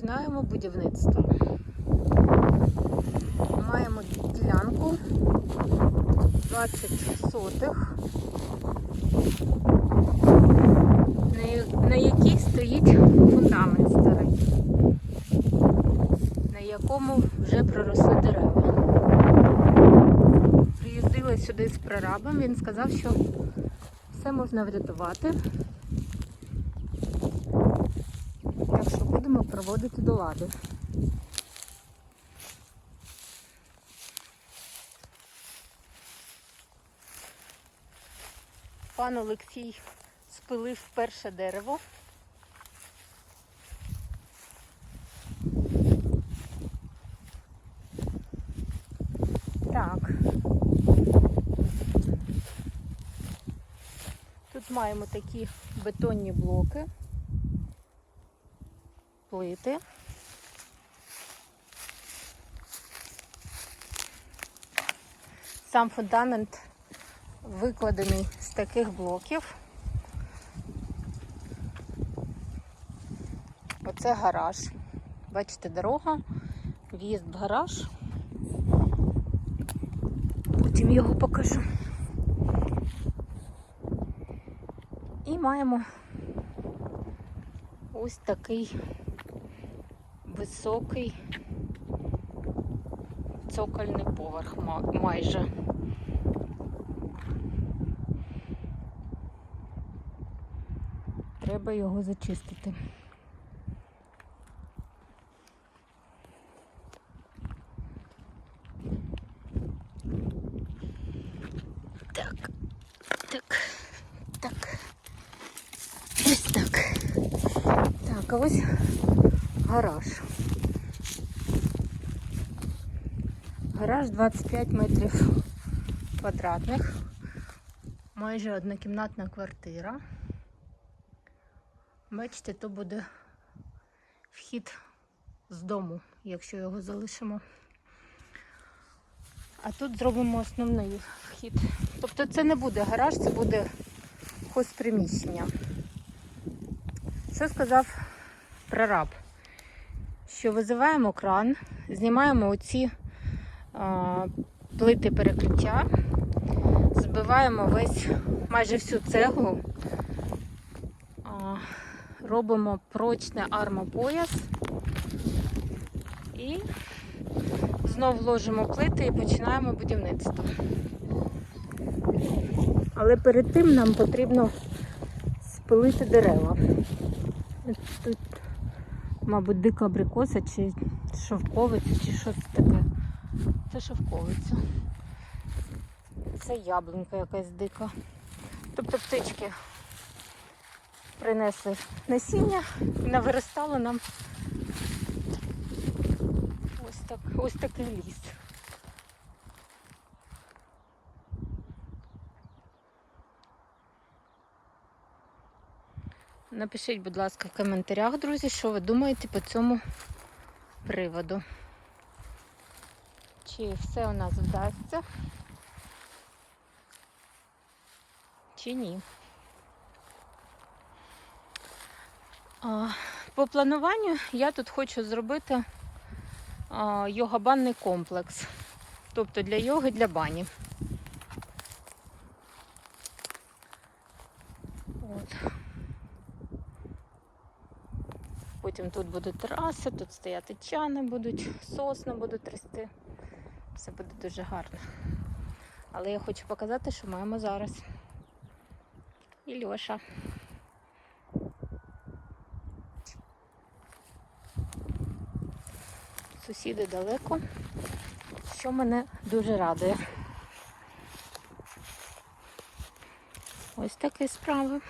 починаємо будівництво. Маємо ділянку 20 сотих, на якій стоїть фундамент старий, на якому вже проросли дерева. Приїздила сюди з прорабом, він сказав, що все можна врятувати. Так що будемо проводити до лади. Пан Олексій спилив перше дерево. Так. Тут маємо такі бетонні блоки, плити. Сам фундамент викладений з таких блоків. Оце гараж. Бачите, дорога, в'їзд в гараж. Потім його покажу. І маємо ось такий високий цокольний поверх ма- майже. Треба його зачистити. Так, так, так. Ось так. Так, ось гараж. Гараж 25 метрів квадратних. Майже однокімнатна квартира. Бачите, то буде вхід з дому, якщо його залишимо. А тут зробимо основний вхід. Тобто це не буде гараж, це буде хозприміщення. Що сказав прораб? Що визиваємо кран, знімаємо оці а, плити перекриття, збиваємо весь майже всю цеглу, а, робимо прочне армопояс і знов ложимо плити і починаємо будівництво. Але перед тим нам потрібно спилити дерева. Тут, мабуть, дика абрикоса чи шовковиця, чи щось таке. Це шовковиця. Це яблунька якась дика. Тобто птички принесли насіння і навиростало нам ось, так, ось такий ліс. Напишіть, будь ласка, в коментарях, друзі, що ви думаєте по цьому приводу. Чи все у нас вдасться, чи ні. По плануванню я тут хочу зробити йога-банний комплекс. Тобто для йоги, для бані. Потім тут буде тераса, тут стояти чани будуть, сосни будуть рости. Все буде дуже гарно. Але я хочу показати, що маємо зараз. І Льоша. Сусіди далеко, що мене дуже радує. Ось такі справи.